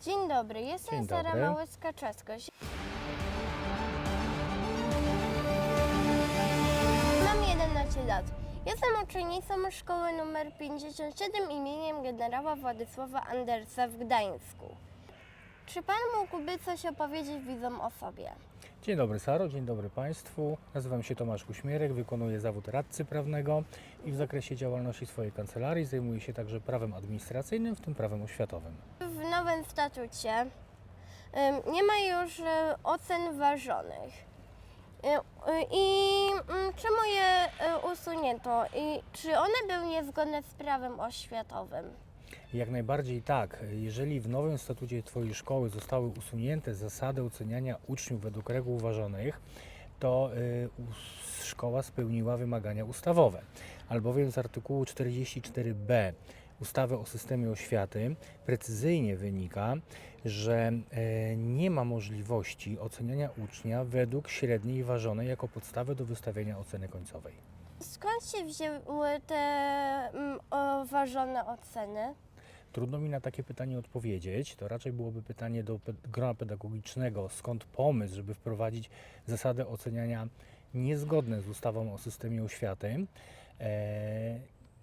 Dzień dobry, jestem Dzień Sara dobry. Małyska-Czaskoś. Mam 11 lat. Jestem uczennicą szkoły nr 57 imieniem generała Władysława Andersa w Gdańsku. Czy pan mógłby coś opowiedzieć widzom o sobie? Dzień dobry Saro, dzień dobry Państwu. Nazywam się Tomasz Kuśmierek, wykonuję zawód radcy prawnego i w zakresie działalności swojej kancelarii zajmuję się także prawem administracyjnym, w tym prawem oświatowym. W nowym statucie nie ma już e, ocen ważonych. E, e, I mm, czemu je usunięto? I czy one były niezgodne z prawem oświatowym? Jak najbardziej tak, jeżeli w nowym statucie Twojej szkoły zostały usunięte zasady oceniania uczniów według reguł ważonych, to y, szkoła spełniła wymagania ustawowe. Albowiem z artykułu 44b ustawy o systemie oświaty precyzyjnie wynika, że e, nie ma możliwości oceniania ucznia według średniej ważonej jako podstawy do wystawienia oceny końcowej. Skąd się wzięły te mm, o, ważone oceny? Trudno mi na takie pytanie odpowiedzieć. To raczej byłoby pytanie do grona pedagogicznego, skąd pomysł, żeby wprowadzić zasady oceniania niezgodne z ustawą o systemie oświaty. E,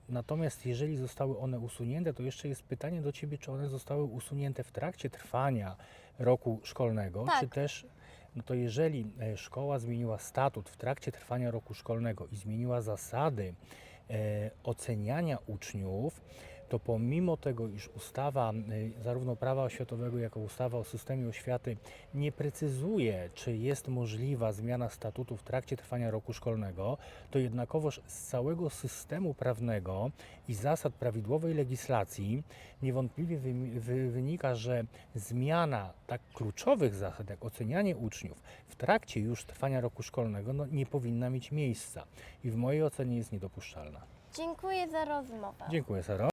natomiast jeżeli zostały one usunięte, to jeszcze jest pytanie do Ciebie, czy one zostały usunięte w trakcie trwania roku szkolnego, Tak. czy też no to jeżeli e, szkoła zmieniła statut w trakcie trwania roku szkolnego i zmieniła zasady oceniania uczniów, to pomimo tego, iż ustawa y, zarówno prawa oświatowego, jak i ustawa o systemie oświaty nie precyzuje, czy jest możliwa zmiana statutu w trakcie trwania roku szkolnego, to jednakowoż z całego systemu prawnego i zasad prawidłowej legislacji niewątpliwie wynika, że zmiana tak kluczowych zasad, jak ocenianie uczniów w trakcie już trwania roku szkolnego, no, nie powinna mieć miejsca i w mojej ocenie jest niedopuszczalna. Dziękuję za rozmowę. Dziękuję, Saro.